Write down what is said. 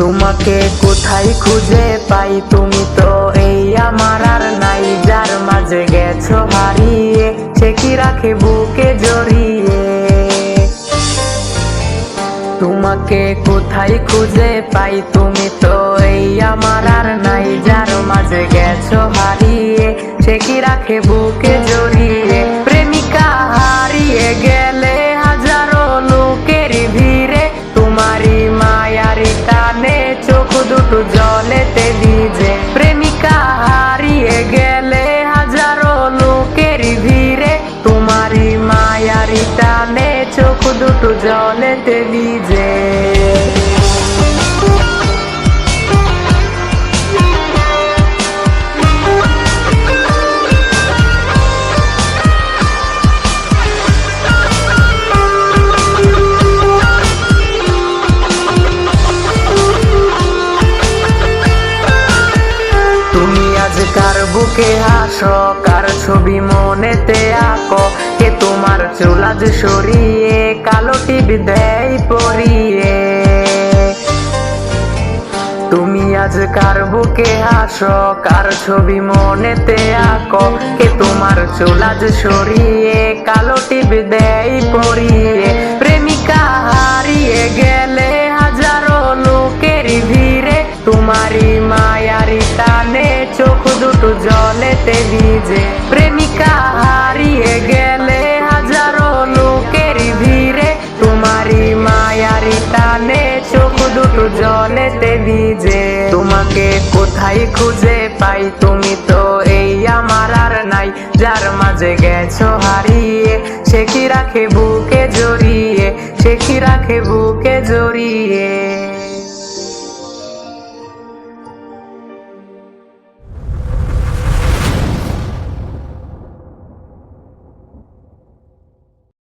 তোমাকে কোথায় খুঁজে পাই তুমি তো এই আমার আর নাই, যার মাঝে গেছো হারিয়ে, সে কি রাখে বুকে জড়িয়ে? তোমাকে কোথায় খুঁজে পাই তুমি তো এই আমার আর নাই, যার মাঝে গেছো জলেতে ভিজে কার বুকে হাসো কার ছবি মনেতে আঁকো? কে তোমার চুল আজ সরিয়ে টিভি দেয় তুমি আজ কার বুকে হাসো, কার ছবি মনেতে আঁকো? কে তোমার চুল সরিয়ে, কালো টিভি দেয় পরিয়ে। প্রেমিকা হারিয়ে গেলে হাজারো লোকের ভিড়ে। তোমারই মায়ারি টানে চোখ দুটো জলেতে ভিজে। প্রেমিকা ভিজে তোমাকে কোথায় খুঁজে পাই? তুমি তো এই আমার আর নাই। যার মাঝে গেছো হারিয়ে, সে কি রাখে বুকে জড়িয়ে? সে কি রাখে বুকে জড়িয়ে?